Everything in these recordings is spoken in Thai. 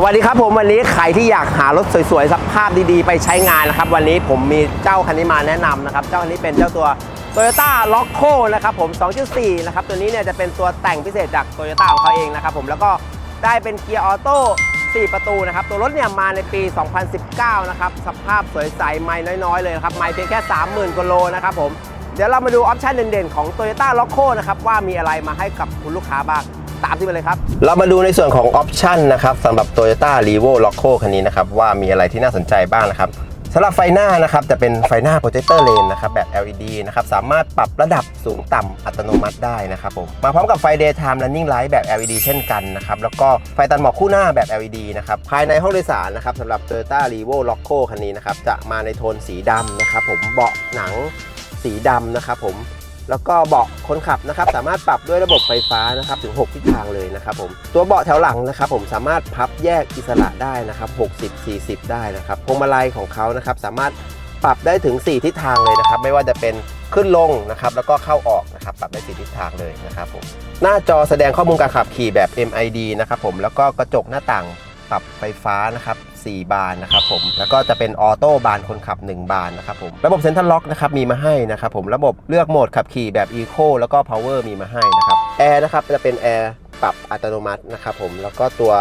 สวัสดีครับผมวันนี้ใครที่อยากหารถสวยๆสภาพดีๆ ไปใช้งานนะครับ วันนี้ผมมีเจ้าคันนี้มาแนะนำนะครับ เจ้าคันนี้เป็นเจ้าตัว Toyota l o c k o นะครับผม 2.4 นะครับ ตัวนี้เนี่ยจะเป็นตัวแต่งพิเศษจาก Toyota ของเขาเองนะครับผมแล้วก็ได้เป็นเกียร์ออโต้4 ประตูนะครับ ตัวรถเนี่ยมาในปี 2019 นะครับ สภาพสวยใสไม่น้อยๆ เลยครับไม่เพียงแค่ 30,000กิโลนะครับผมเดี๋ยวเรามาดูออปชันเด่นๆของ Toyota l o c k o นะครับว่ามีอะไรมาให้กับคุณลูกค้าบ้าง ตามที่มาเลยครับ เรามาดูในส่วนของออปชันนะครับสำหรับ Toyota r e v o l o c o คันนี้นะครับ ว่ามีอะไรที่น่าสนใจบ้างนะครับสำหรับไฟหน้านะครับจะเป็นไฟหน้าโปรเจคเตอร์เลนนะครับแบบ LED นะครับสามารถปรับระดับสูงต่ำอัตโนมัติได้นะครับผมมาพร้อมกับไฟ daytime running light แบบ LED เช่นกันนะครับแล้วก็ไฟตัดหมอกคู่หน้าแบบ LED นะครับภายในห้องโดยสารนะครับสำหรับ Toyota r e v o l o c o คันนี้นะครับจะมาในโทนสีดำนะครับผมเบาะหนังสีดำนะครับผม แล้วก็เบาะคนขับนะครับสามารถปรับด้วยระบบไฟฟ้านะครับถึง 6 ทิศทางเลยนะครับผมตัวเบาะแถวหลังนะครับผมสามารถพับแยกอิสระได้นะครับ60 40 ได้นะครับพวงมาลัยของเขานะครับสามารถปรับได้ถึง 4 ทิศทางเลยนะครับ ไม่ว่าจะเป็นขึ้นลงนะครับแล้วก็เข้าออกนะครับปรับได้4ทิศทางเลยนะครับผมหน้าจอแสดงข้อมูลการขับขี่แบบ MID นะครับผมแล้วก็กระจกหน้าต่างปรับไฟฟ้านะครับ 4 บานนะครับผมแล้วก็จะเป็นออโต้บานคนขับ 1 บานนะครับผมระบบเซ็นทรัลล็อกนะครับมีมาให้นะครับผมระบบเลือกโหมดขับขี่แบบ Eco แล้วก็ Power มีมาให้นะครับแอร์นะครับจะเป็นแอร์ปรับอัตโนมัตินะครับผมแล้วก็ตัว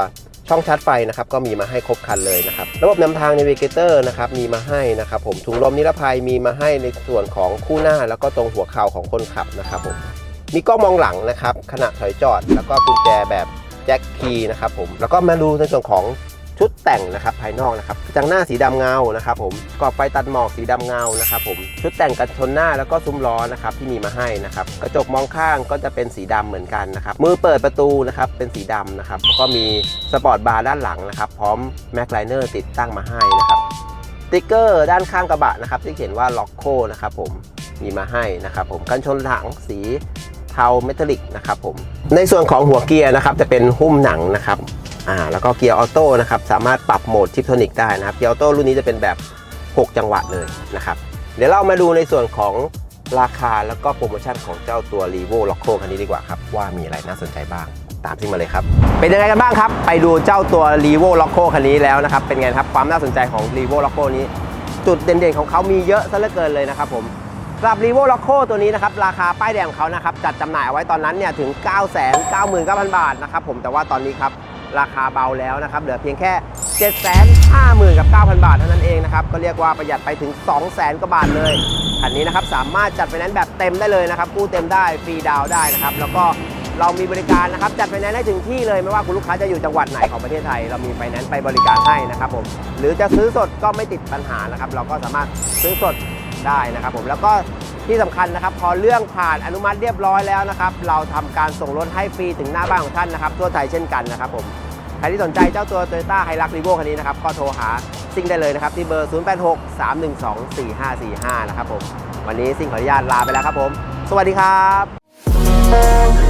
ช่องชาร์จไฟนะครับก็มีมาให้ครบคันเลยนะครับระบบนำทาง Navigator นะครับมีมาให้นะครับผมถุงลมนิรภัยมีมาให้ในส่วนของคู่หน้า แล้วก็ตรงหัวเข่าของคนขับนะครับผมมีกล้องมองหลังนะครับขณะถอยจอด แล้วก็กุญแจแบบแจ็คคีย์นะครับผมแล้วก็มาดูในส่วนของ ชุดแต่งนะครับภายนอกนะครับกระจังหน้าสีดำเงานะครับผมกรอบไฟตัดหมอกสีดำเงานะครับผมชุดแต่งกันชนหน้าแล้วก็ซุ้มล้อนะครับที่มีมาให้นะครับกระจกมองข้างก็จะเป็นสีดำเหมือนกันนะครับมือเปิดประตูนะครับเป็นสีดำนะครับแล้วก็มีสปอร์ตบาร์ด้านหลังนะครับพร้อมแม็กไลเนอร์ติดตั้งมาให้นะครับติ๊กเกอร์ด้านข้างกระบะนะครับที่เขียนว่าล็อกโคนะครับผมมีมาให้นะครับผมกันชนหลังสีเทาเมทัลลิกนะครับผมในส่วนของหัวเกียร์นะครับจะเป็นหุ้มหนังนะครับ อ่าแล้วก็เกียร์ออโต้นะครับสามารถปรับโหมดทิปโทนิกได้นะครับเกียร์ออโต้รุ่นนี้จะเป็นแบบ 6 จังหวะเลยนะครับเดี๋ยวเรามาดูในส่วนของราคาแล้วก็โปรโมชั่นของเจ้าตัว r e v o l o c o คันนี้ดีกว่าครับ ว่ามีอะไรน่าสนใจบ้าง ตามที่มาเลยครับ เป็นยังไงกันบ้างครับ ไปดูเจ้าตัว r e v o l o c o คันนี้แล้วนะครับ เป็นไงครับความน่าสนใจของ r e v o l o c o นี้ จุดเด่นๆของเขามีเยอะซะเหลือเกินเลยนะครับผมสำหรับ r e v o l o c o ตัวนี้นะครับราคาป้ายแดงของเขานะครับจัดจำหน่ายเอาไว้ตอนนั้นเนี่ยถึง 9 9 9 0 0 0 บาทนะครับผมแต่ว่าตอนนี้ครับ ราคาเบาแล้วนะครับ เหลือเพียงแค่ 7 5 0 0 0 0 กับ 9,000 บาทเท่านั้นเองนะครับ ก็เรียกว่าประหยัดไปถึง 2 0 0 0 0 0 กว่าบาทเลยคันนี้นะครับสามารถจัดไฟแนนซ์แบบเต็มได้เลยนะครับกู้เต็มได้ฟรีดาวได้นะครับ แล้วก็เรามีบริการนะครับจัดไฟแนนซ์ได้ถึงที่เลยไม่ว่าคุณลูกค้าจะอยู่จังหวัดไหนของประเทศไทย เรามีไฟแนนซ์ไปบริการให้นะครับผมหรือจะซื้อสดก็ไม่ติดปัญหานะครับ เราก็สามารถซื้อสดได้นะครับผมแล้วก็ ที่สำคัญนะครับ พอเรื่องผ่านอนุมัติเรียบร้อยแล้วนะครับ เราทำการส่งรถให้ฟรีถึงหน้าบ้านของท่านนะครับ ทั่วไทยเช่นกันนะครับผม ใครที่สนใจเจ้าตัว Toyota h i l u x r e v o คันนี้นะครับ ก็โทรหาซิ่งได้เลยนะครับ ที่เบอร์ 086 312 4545 นะครับผม วันนี้ซิ่งขออนุญาตลาไปแล้วครับผม สวัสดีครับ